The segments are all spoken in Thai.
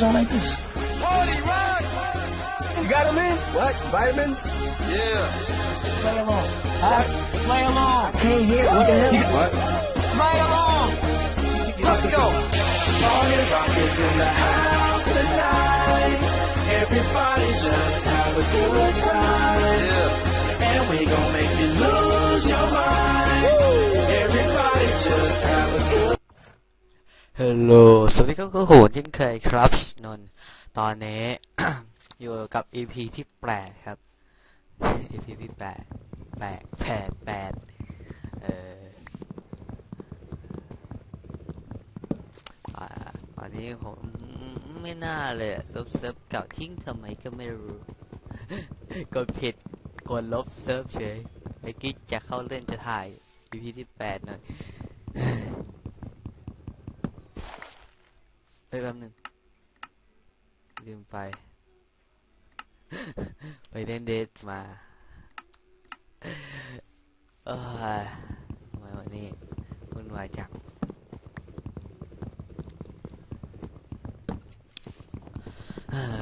lights on like this? Party rock! You got them in? What? Vitamins? Yeah. Play along. Huh? Play along. Can't hear. What the hell? What? Play along. Let's go. Party rock is in the house tonight. Everybody just have a good time. Yeah. ฮัลโหล สวัสดีครับก็โหนเช่นเคยครับนนตอนนี้ อยู่กับ EP ที่แปดครับ EP ที่แปดแปดแปดแปดเอ่อตอนนี้ผมไม่น่าเลยลบเซิร์ฟเก่าทิ้งทำไมก็ไม่รู้ กดผิด กดลบเซิร์ฟเฉยไอ้กิ๊กจะเข้าเล่นจะถ่าย EP ที่แปดหน่อย เฮ้ยแป๊บหนึง ลืมไป ไปเล่นเดทมาเออทำไมวันนี้วุ่นวายจัง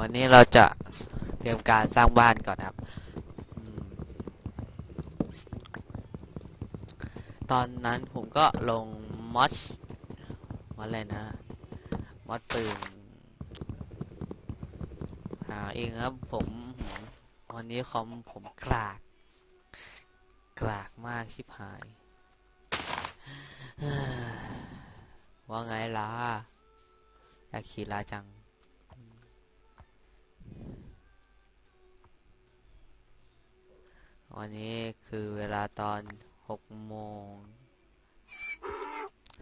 วันนี้เราจะเตรียมการสร้างบ้านก่อนครับ ตอนนั้นผมก็ลงมอสมอสอะไรนะ มอดปืน เองครับ ผมวันนี้คอมผมกราก กรากมากชิบหาย ว่าไงล่ะอยากขี่ลาจังวันนี้คือเวลาตอนหกโมง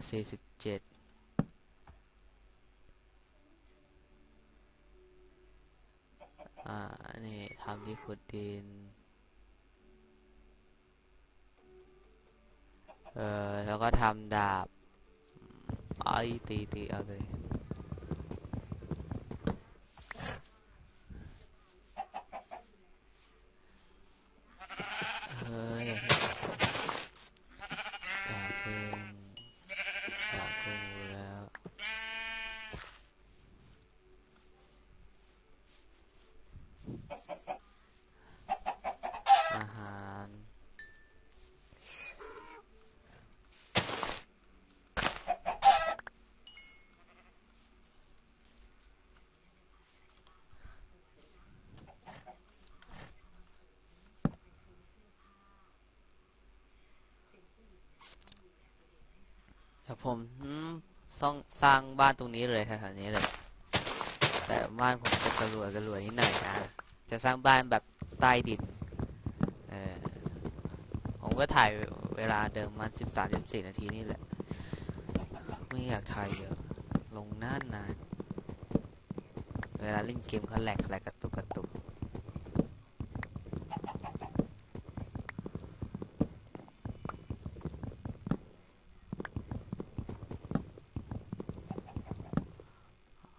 สี่สิบเจ็ด อ่า นี่ทำที่ขุดดิน เออแล้วก็ทำดาบไอ้ตีตีเอาเลยเฮ้ยดาบเพลงดาบกูแล้ว อาหาร เดี๋ยว ผมอืมต้องสร้างบ้านตรงนี้เลยแถวๆนี้เลย แต่บ้านผมจะกระรวยกระรวยนิดหน่อยนะจะสร้างบ้านแบบใต้ดินเออผมก็ถ่ายเวลาเดิมมันสิบสามสิบสี่นาทีนี่แหละ ไม่อยากถ่ายเยอะ ลงนานนาน เวลาเล่นเกมเขาแหลกแหลก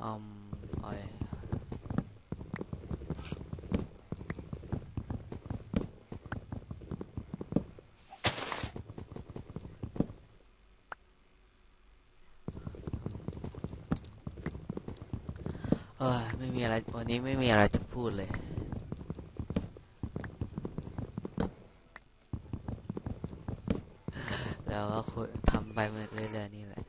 อืมโอ้ยเออไม่มีอะไรวันนี้ไม่มีอะไรจะพูดเลย แล้วก็คุยทำไปเรื่อยๆนี่แหละ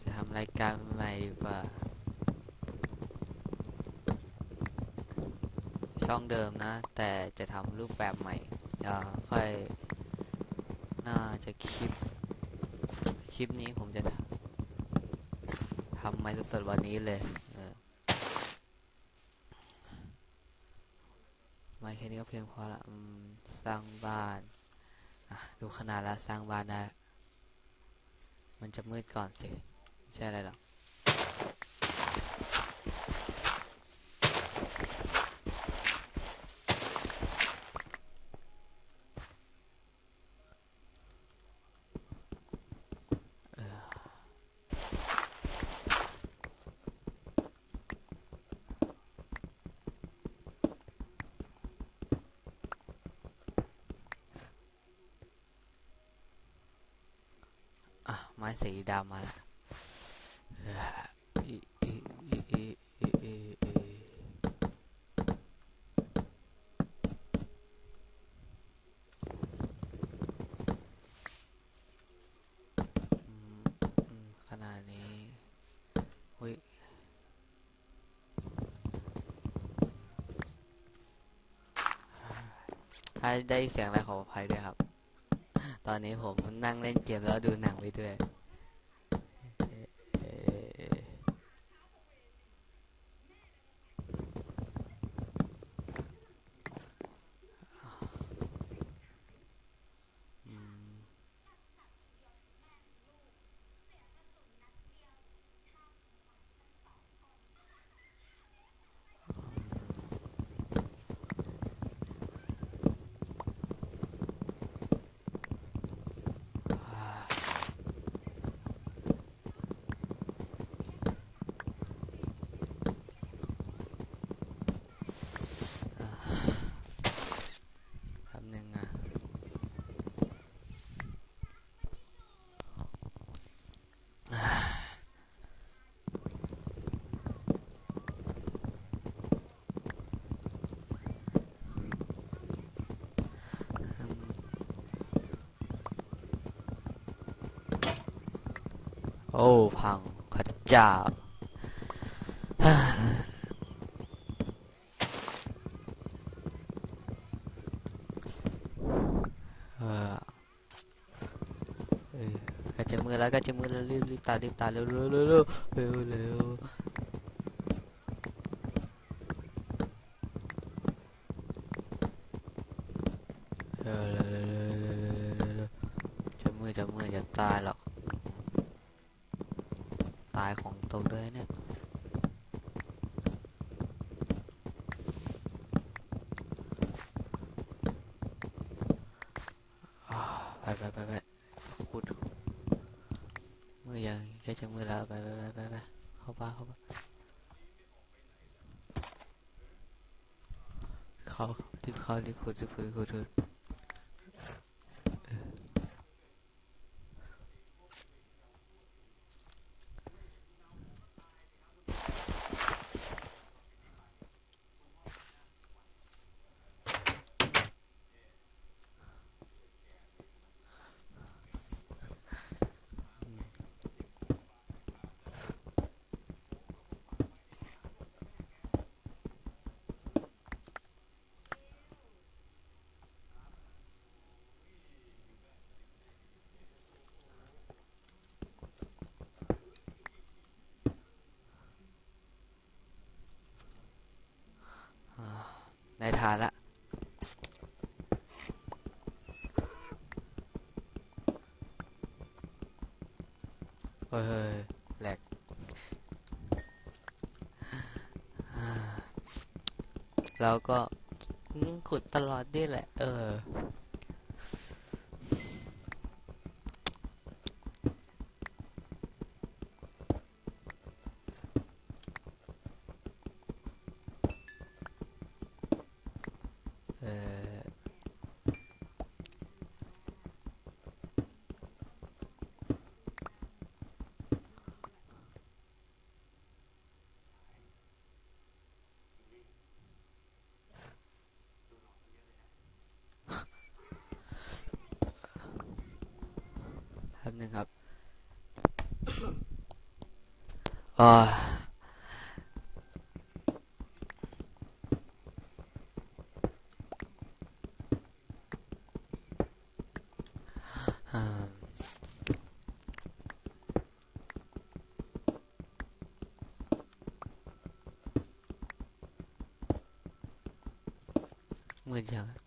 จะทำรายการใหม่ดีกว่า ช่องเดิมนะ แต่จะทำรูปแบบใหม่เดี๋ยวค่อย น่าจะคลิป คลิปนี้ผมจะทำทำใหม่สดๆวันนี้เลยไม่แค่นี้ก็เพียงพอละสร้างบ้านดูขนาดแล้วสร้างบ้านได้มันจะมืดก่อนสิ xe này là à, máy xì đào mà. ขนาดนี้อุ้ยถ้าได้เสียงอะไรขออภัยด้วยครับ ตอนนี้ผมนั่งเล่นเกมแล้วดูหนังไปด้วย โอ้ พังขัดจาบเออใกล้จะมือแล้วกล้จะมือแล้วรีบรีบตารีบตาเร็วเร็วเร็วเร็วเร็วเร็วเจะมือจะมือจะตายหรอว ตายของตกด้วยเนี่ยไปไปไปไปขุดมือยังแค่จะมือแล้วไปไปไปไปไปเข้าบ้านเข้าบ้านเขารีบเขารีบขุดรีบขุดรีบขุดขุด ได้ทานละเฮ้ยแหลกอ่าเราก็ขุดตลอดนี่แหละ เออ ป๊บนึงครับอ่ามืดยังอะ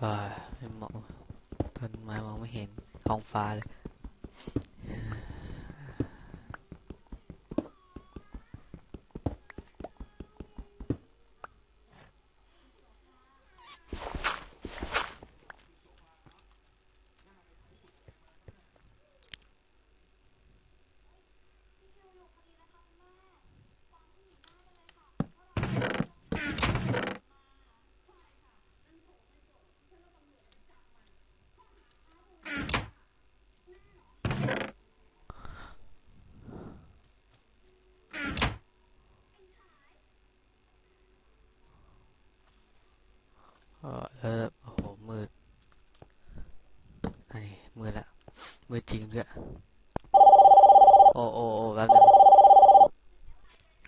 อ่าไม่มองต้นไม้มองไม่เห็น ท้องฟ้าเลย เมือจริงด้วยโอ้โอ้โอ้แป๊บนึง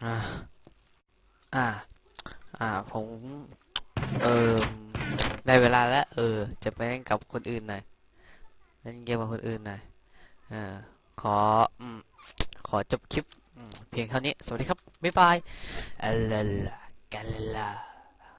อ่า อ่า อ่า ผม เออได้เวลาแล้ว เออ จะไปเล่นกับคนอื่นหน่อยเล่นเกมกับคนอื่นหน่อยเออขออืมขอจบคลิป เพียงเท่านี้ สวัสดีครับ บ๊ายบายอัลลาลกัลลา